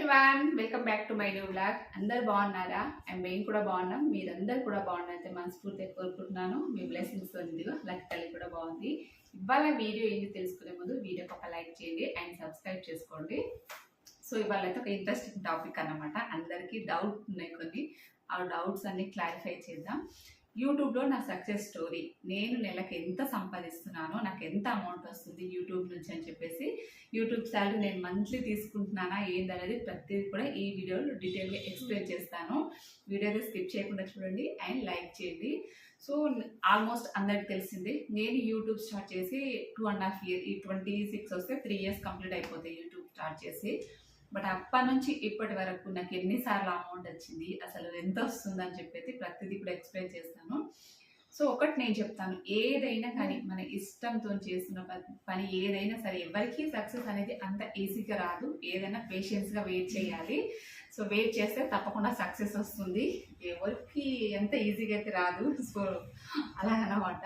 Everyone welcome back to my new blog అందరు బాగున్నారా? And మేము కూడా బాగున్నాం. మీరందరు కూడా బాగున్నారైతే మనస్ఫూర్తిగా కోరుకుంటున్నాను. మీ బ్లెస్సింగ్స్ ఉంది లక్ తల్లి కూడా బాగుంది. ఇవాళ వీడియో ఏంటి తెలుసుకునే ముందు వీడియోకి ఒక లైక్ చేయండి అండ్ సబ్స్క్రైబ్ చేసుకోండి. సో ఇవాళ అయితే ఒక ఇంట్రెస్టింగ్ టాపిక్ అనమాట అందరికీ డౌట్ ఉన్నాయి కొన్ని. ఆ డౌట్స్ అన్ని క్లారిఫై చేద్దాం. యూట్యూబ్లో నా సక్సెస్ స్టోరీ. నేను నెలకు ఎంత సంపాదిస్తున్నానో నాకు ఎంత అమౌంట్ వస్తుంది యూట్యూబ్ నుంచి అని చెప్పేసి యూట్యూబ్ శాలరీ నేను మంత్లీ తీసుకుంటున్నానా ఏందనేది ప్రతిదీ కూడా ఈ వీడియోలో డీటెయిల్గా ఎక్స్ప్లెయిన్ చేస్తాను. వీడియోని స్కిప్ చేయకుండా చూడండి అండ్ లైక్ చేయండి. సో ఆల్మోస్ట్ అందరికి తెలిసింది నేను యూట్యూబ్ స్టార్ట్ చేసి టూ అండ్ హాఫ్ ఇయర్ ఈ ట్వంటీ సిక్స్ వస్తే త్రీ ఇయర్స్ కంప్లీట్ అయిపోతాయి యూట్యూబ్ స్టార్ట్ చేసి. బట్ అప్పటి నుంచి ఇప్పటి వరకు నాకు ఎన్నిసార్లు అమౌంట్ వచ్చింది అసలు ఎంత వస్తుంది అని చెప్పేసి ప్రతిదీ ఇప్పుడు ఎక్స్ప్లెయిన్ చేస్తాను. సో ఒకటి నేను చెప్తాను ఏదైనా కానీ మన ఇష్టంతో చేస్తున్న పని ఏదైనా సరే ఎవరికి సక్సెస్ అనేది అంత ఈజీగా రాదు. ఏదైనా పేషెన్స్గా వెయిట్ చేయాలి. సో వెయిట్ చేస్తే తప్పకుండా సక్సెస్ వస్తుంది. ఎవరికి ఎంత ఈజీగా అయితే రాదు. సో అలాగనమాట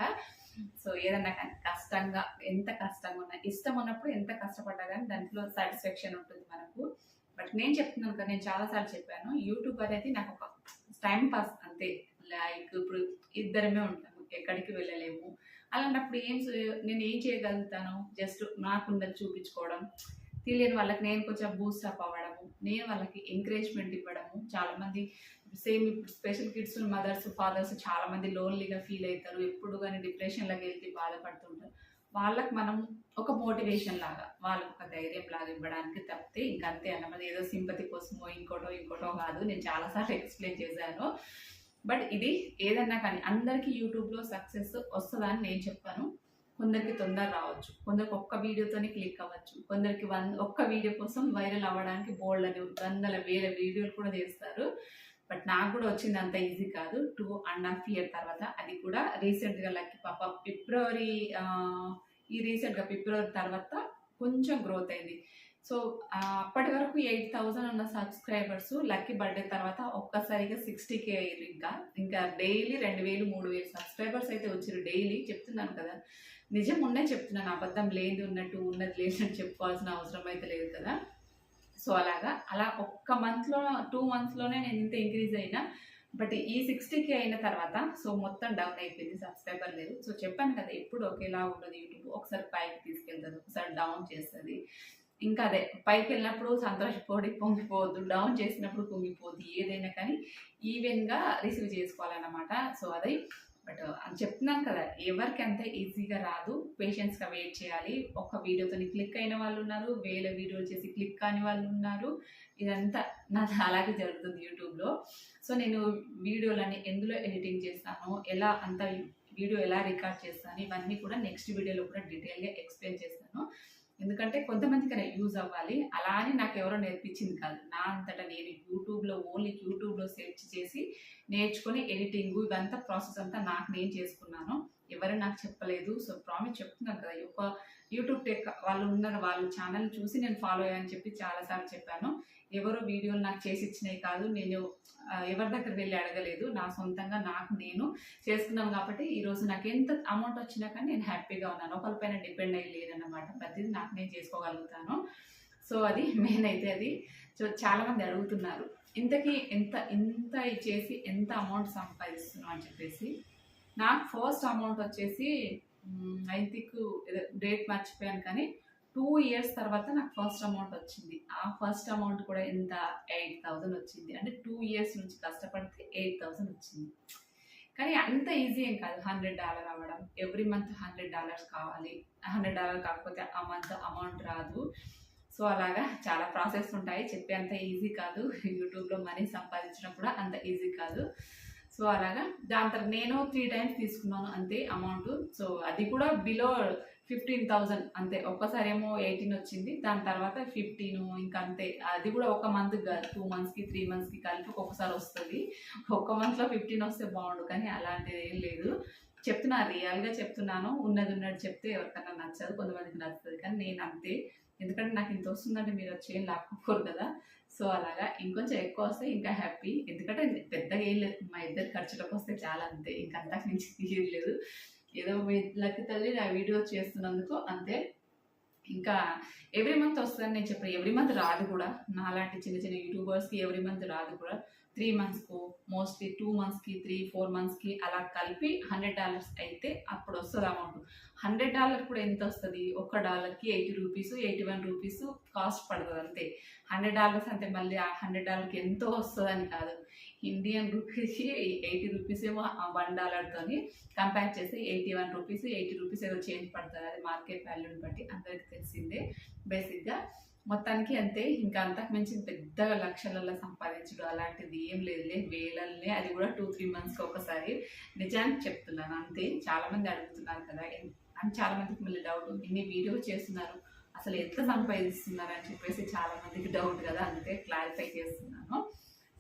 సో ఏదన్నా కానీ కష్టంగా ఎంత కష్టంగా ఉన్నా ఇష్టం ఉన్నప్పుడు ఎంత కష్టపడ్డా కానీ దాంట్లో సాటిస్ఫాక్షన్ ఉంటుంది మనకు. బట్ నేను చెప్తున్నాను కదా నేను చాలాసార్లు చెప్పాను యూట్యూబ్ అనేది నాకు ఒక టైం పాస్ అంతే. లైక్ ఇప్పుడు ఇద్దరమే ఉంటాము ఎక్కడికి వెళ్ళలేము. అలాంటప్పుడు ఏం నేను ఏం చేయగలుగుతాను? జస్ట్ నాకున్నది చూపించుకోవడం. తెలియని వాళ్ళకి నేను కొంచెం బూస్ట్ అప్ అవ్వడము నేను వాళ్ళకి ఎంకరేజ్మెంట్ ఇవ్వడము. చాలామంది సేమ్ ఇప్పుడు స్పెషల్ కిడ్స్ మదర్స్ ఫాదర్స్ చాలామంది లోన్లీగా ఫీల్ అవుతారు. ఎప్పుడు కానీ డిప్రెషన్లోకి వెళ్తే బాధపడుతుంటారు. వాళ్ళకి మనం ఒక మోటివేషన్ లాగా వాళ్ళకి ఒక ధైర్యం లాగా ఇవ్వడానికి తప్పితే ఇంకంతే అంతే అన్నమాట ఏదో సింపతి కోసమో ఇంకోటో ఇంకోటో కాదు. నేను చాలాసార్లు ఎక్స్ప్లెయిన్ చేశాను. బట్ ఇది ఏదన్నా కానీ అందరికీ యూట్యూబ్లో సక్సెస్ వస్తుందని నేను చెప్పాను. కొందరికి తొందర రావచ్చు. కొందరికి ఒక్క వీడియోతోనే క్లిక్ అవ్వచ్చు. కొందరికి వన్ ఒక్క వీడియో కోసం వైరల్ అవ్వడానికి బోల్డ్ అని వందల వేల వీడియోలు కూడా చేస్తారు బట్ నాకు కూడా వచ్చింది అంత ఈజీ కాదు. టూ అండ్ హాఫ్ ఇయర్ తర్వాత అది కూడా రీసెంట్గా లక్కి పాప ఫిబ్రవరి ఈ రీసెంట్గా ఫిబ్రవరి తర్వాత కొంచెం గ్రోత్ అయింది. సో అప్పటి వరకు ఎయిట్ థౌజండ్ ఉన్న సబ్స్క్రైబర్స్ లక్కీ బర్త్డే తర్వాత ఒక్కసారిగా సిక్స్టీ కే అయ్యారు ఇంకా. ఇంకా డైలీ రెండు వేలు మూడు వేలు సబ్స్క్రైబర్స్ అయితే వచ్చారు డైలీ. చెప్తున్నాను కదా. నిజం ఉన్నే చెప్తున్నాను. అబద్ధం లేదు ఉన్నట్టు ఉన్నది లేనట్టు చెప్పుకోవాల్సిన అవసరం అయితే లేదు కదా. సో అలాగా. అలా ఒక్క మంత్లో టూ మంత్స్లోనే నేను ఇంత ఇంక్రీజ్ అయినా బట్ ఈ సిక్స్టీకి అయిన తర్వాత సో మొత్తం డౌన్ అయిపోయింది. సబ్స్క్రైబర్ లేదు. సో చెప్పాను కదా ఎప్పుడు ఒకేలా ఉండదు యూట్యూబ్ ఒకసారి పైకి తీసుకెళ్తుంది ఒకసారి డౌన్ చేస్తుంది. ఇంకా అదే పైకి వెళ్ళినప్పుడు సంతోషపోడి పొంగిపోవద్దు డౌన్ చేసినప్పుడు పొంగిపోద్ది ఏదైనా కానీ ఈవెన్గా రిసీవ్ చేసుకోవాలన్నమాట. సో అది. బట్ అని చెప్తున్నాను కదా ఎవరికి అంత ఈజీగా రాదు. పేషెన్స్గా వెయిట్ చేయాలి. ఒక వీడియోతో క్లిక్ అయిన వాళ్ళు ఉన్నారు వేల వీడియోలు చేసి క్లిక్ కాని వాళ్ళు ఉన్నారు. ఇదంతా నాది అలాగే జరుగుతుంది యూట్యూబ్లో సో నేను వీడియోలని ఎందులో ఎడిటింగ్ చేస్తాను ఎలా అంత వీడియో ఎలా రికార్డ్ చేస్తాను ఇవన్నీ కూడా నెక్స్ట్ వీడియోలో కూడా డీటెయిల్గా ఎక్స్ప్లెయిన్ చేస్తాను. ఎందుకంటే కొంతమందికి యూజ్ అవ్వాలి. అలా అని నాకు ఎవరో నేర్పించింది కాదు. నా అంతటా నేను యూట్యూబ్లో ఓన్లీ యూట్యూబ్లో సెర్చ్ చేసి నేర్చుకొని ఎడిటింగ్ ఇవంతా ప్రాసెస్ అంతా నాకు నేను చేసుకున్నాను. ఎవరు నాకు చెప్పలేదు. సో ప్రామిస్ చెప్తున్నాను కదా ఒక యూట్యూబ్ టెక్ వాళ్ళు ఉన్నారు వాళ్ళ ఛానల్ చూసి నేను ఫాలో అయ్యాను చెప్పి చాలాసార్లు చెప్పాను. ఎవరో వీడియోలు నాకు చేసి ఇచ్చినవి కాదు నేను ఎవరి దగ్గర వెళ్ళి అడగలేదు. నా సొంతంగా నాకు నేను చేసుకున్నాను కాబట్టి ఈరోజు నాకు ఎంత అమౌంట్ వచ్చినా కానీ నేను హ్యాపీగా ఉన్నాను. ఒకరిపైన డిపెండ్ అయ్యి లేదన్నమాట ప్రతిదీ నాకు నేను చేసుకోగలుగుతాను. సో అది మెయిన్ అయితే అది. సో చాలామంది అడుగుతున్నారు ఇంతకీ ఎంత ఇంత చేసి ఎంత అమౌంట్ సంపాదిస్తున్నాం అని చెప్పేసి. నాకు ఫస్ట్ అమౌంట్ వచ్చేసి ఐ థింక్ డేట్ మర్చిపోయాను కానీ టూ ఇయర్స్ తర్వాత నాకు ఫస్ట్ అమౌంట్ వచ్చింది. ఆ ఫస్ట్ అమౌంట్ కూడా ఎంత? ఎయిట్ థౌజండ్ వచ్చింది. అంటే టూ ఇయర్స్ నుంచి కష్టపడితే ఎయిట్ థౌజండ్ వచ్చింది. కానీ అంత ఈజీ ఏం కాదు. హండ్రెడ్ డాలర్ అవ్వడం ఎవ్రీ మంత్ హండ్రెడ్ డాలర్స్ కావాలి. హండ్రెడ్ డాలర్ కాకపోతే ఆ మంత్ అమౌంట్ రాదు. సో అలాగా చాలా ప్రాసెస్ ఉంటాయి. చెప్పే అంత ఈజీ కాదు. యూట్యూబ్లో మనీ సంపాదించడం కూడా అంత ఈజీ కాదు. సో అలాగా దాని తర్వాత నేను త్రీ టైమ్స్ తీసుకున్నాను అంతే అమౌంట్. సో అది కూడా బిలో ఫిఫ్టీన్ థౌజండ్ అంతే. ఒక్కసారి ఏమో ఎయిటీన్ వచ్చింది. దాని తర్వాత ఫిఫ్టీన్ ఇంకా అంతే. అది కూడా ఒక మంత్ కాదు టూ మంత్స్కి త్రీ మంత్స్కి కలిపి ఒక్కొక్కసారి వస్తుంది. ఒక్క మంత్లో ఫిఫ్టీన్ వస్తే బాగుండు కానీ అలాంటిది ఏం లేదు. చెప్తున్నా రియల్గా చెప్తున్నాను. ఉన్నది ఉన్నట్టు చెప్తే ఎవరికైనా నచ్చదు కొంతమందికి నచ్చుతుంది కానీ నేను అంతే. ఎందుకంటే నాకు ఇంత వస్తుందంటే మీరు వచ్చి ఏం లాక్కోరు కదా. సో అలాగా. ఇంకొంచెం ఎక్కువ వస్తే ఇంకా హ్యాపీ. ఎందుకంటే పెద్దగా ఏం లేదు. మా ఇద్దరు ఖర్చులకు వస్తే చాలా అంతే. ఇంకా అంతకు మించి తీయలేదు ఏదో మీ లక్కి తల్లి నా వీడియో చేస్తున్నందుకు అంతే. ఇంకా ఎవ్రీ మంత్ వస్తుందని నేను చెప్పాను. ఎవ్రీ మంత్ రాదు కూడా. నాలాంటి చిన్న చిన్న యూట్యూబర్స్కి ఎవ్రీ మంత్ రాదు కూడా. త్రీ మంత్స్కు మోస్ట్లీ టూ మంత్స్కి త్రీ ఫోర్ మంత్స్కి అలా కలిపి హండ్రెడ్ డాలర్స్ అయితే అప్పుడు వస్తుంది అమౌంట్. హండ్రెడ్ డాలర్ కూడా ఎంత వస్తుంది? ఒక డాలర్కి eighty rupees eighty one rupees cost పడుతుంది అంతే. హండ్రెడ్ డాలర్స్ అంటే మళ్ళీ ఆ హండ్రెడ్ డాలర్కి ఎంతో వస్తుందని కాదు. ఇండియన్ రూపీస్కి ఎయిటీ రూపీస్ ఏమో వన్ డాలర్తోని కంపేర్ చేసి eighty one rupees eighty rupees ఏదో చేంజ్ పడుతుంది. అది మార్కెట్ వాల్యూని బట్టి అందరికి తెలిసిందే బేసిక్గా. మొత్తానికి అంతే. ఇంకా అంతకు మించి పెద్దగా లక్షలలో సంపాదించడం అలాంటిది ఏం లేదులే. వేలల్లే అది కూడా టూ త్రీ మంత్స్కి ఒకసారి. నిజానికి చెప్తున్నాను అంతే. చాలామంది అడుగుతున్నారు కదా అని చాలామందికి మళ్ళీ డౌట్ ఇన్ని వీడియో చేస్తున్నారు అసలు ఎంత సంపాదిస్తున్నారు అని చెప్పేసి చాలామందికి డౌట్ కదా అందుకే క్లారిఫై చేస్తున్నాను.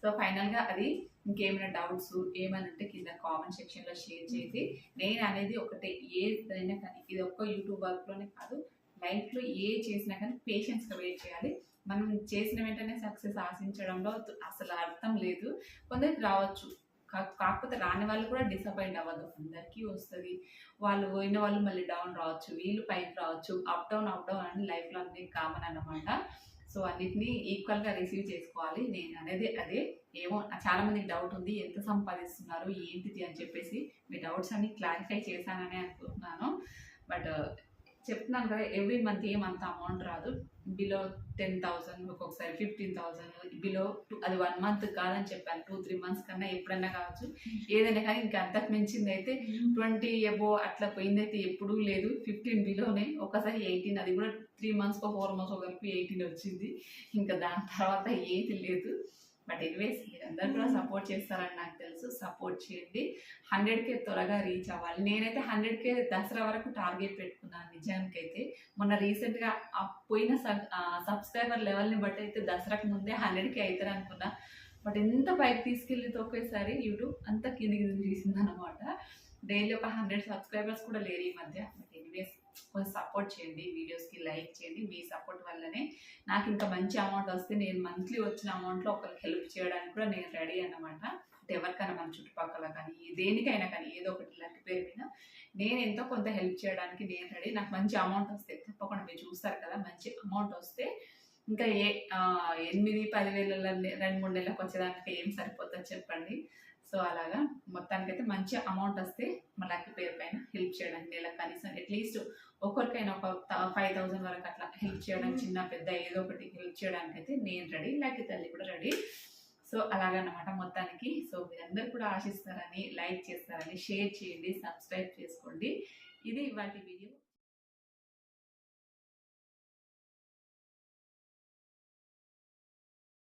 సో ఫైనల్గా అది ఇంకేమైనా డౌట్స్ ఏమైనా ఉంటే కింద కామెంట్ సెక్షన్లో షేర్ చేసి నేను అనేది ఒకటే ఏదైనా కానీ ఇది ఒక్క యూట్యూబ్ వర్క్లోనే కాదు లైఫ్లో ఏ చేసినా కానీ పేషెన్స్గా వెయిట్ చేయాలి. మనం చేసిన వెంటనే సక్సెస్ ఆశించడంలో అసలు అర్థం లేదు. కొందరికి రావచ్చు. కా- కాకపోతే రాని వాళ్ళు కూడా డిసప్పాయింట్ అవ్వదు అందరికీ వస్తుంది. వాళ్ళు పోయిన వాళ్ళు మళ్ళీ డౌన్ రావచ్చు. వీళ్ళు పైకి రావచ్చు. అప్ డౌన్ అప్ డౌన్ అని లైఫ్లో అన్ని కామన్ అనమాట సో అన్నిటినీ ఈక్వల్గా రిసీవ్ చేసుకోవాలి. నేను అనేది అదే. ఏమో చాలా మందికి డౌట్ ఉంది. ఎంత సంపాదిస్తున్నారు? ఏంటిది అని చెప్పేసి మీ డౌట్స్ అన్ని క్లారిఫై చేశానని అనుకుంటున్నాను. బట్ చెప్తున్నాను కదా ఎవ్రీ మంత్ ఏమంత అమౌంట్ రాదు. బిలో టెన్ థౌసండ్ ఒక్కొక్కసారి ఫిఫ్టీన్ థౌసండ్ బిలో అది వన్ మంత్ కాదని చెప్పాను. టూ త్రీ మంత్స్ కన్నా ఎప్పుడైనా కావచ్చు. ఏదైనా కానీ ఇంకా అంతకు మించింది అయితే ట్వంటీ ఎబో అట్లా పోయిందైతే ఎప్పుడూ లేదు. ఫిఫ్టీన్ బిలోనే ఒకసారి ఎయిటీన్ అది కూడా త్రీ మంత్స్కో ఫోర్ మంత్స్కో కలిపి ఎయిటీన్ వచ్చింది. ఇంకా దాని తర్వాత ఏది లేదు. బట్ ఎనివేస్ మీరందరూ కూడా సపోర్ట్ చేస్తారని నాకు తెలుసు. సపోర్ట్ చేయండి. హండ్రెడ్కే త్వరగా రీచ్ అవ్వాలి. నేనైతే హండ్రెడ్కే దసరా వరకు టార్గెట్ పెట్టుకున్నాను నిజానికైతే. మొన్న రీసెంట్గా ఆ పోయిన సబ్స్క్రైబర్ లెవెల్ని బట్టి అయితే దసరాకు ముందే హండ్రెడ్కే అవుతారు అనుకున్నా. బట్ ఎంత పైకి తీసుకెళ్ళితే ఒకేసారి యూట్యూబ్ అంత కిందికి తీసింది అనమాట డైలీ ఒక హండ్రెడ్ సబ్స్క్రైబర్స్ కూడా లేరు ఈ మధ్య. బట్ ఎనీవేస్ కొంచెం సపోర్ట్ చేయండి వీడియోస్కి లైక్ చేయండి. మీ సపోర్ట్ వల్లనే నాకు ఇంకా మంచి అమౌంట్ వస్తే నేను మంత్లీ వచ్చిన అమౌంట్లో ఒకరికి హెల్ప్ చేయడానికి కూడా నేను రెడీ అన్నమాట. అంటే ఎవరికైనా మన చుట్టుపక్కల కానీ దేనికైనా కానీ ఏదో ఒకటి లక్ పేరు మీద నేను ఎంతో కొంత హెల్ప్ చేయడానికి నేను రెడీ నాకు మంచి అమౌంట్ వస్తే తప్పకుండా మీరు చూస్తారు కదా మంచి అమౌంట్ వస్తే ఇంకా ఏ ఎనిమిది పదివేల రెండు మూడు నెలలకు వచ్చేదానికి ఏం సరిపోతుంది చెప్పండి. సో అలాగా మొత్తానికైతే మంచి అమౌంట్ వస్తే మా లక్కీ పేరు పైన హెల్ప్ చేయడానికి నెల కనీసం అట్లీస్ట్ ఒక్కరికైనా ఒక ఫైవ్ థౌసండ్ వరకు అట్లా హెల్ప్ చేయడానికి చిన్న పెద్ద ఏదో ఒకటి హెల్ప్ చేయడానికి అయితే నేను రెడీ లక్కీ తల్లి కూడా రెడీ సో అలాగన్నమాట మొత్తానికి. సో మీరందరూ కూడా ఆశిస్తారని లైక్ చేస్తారని షేర్ చేయండి సబ్స్క్రైబ్ చేసుకోండి. ఇది వాటి వీడియో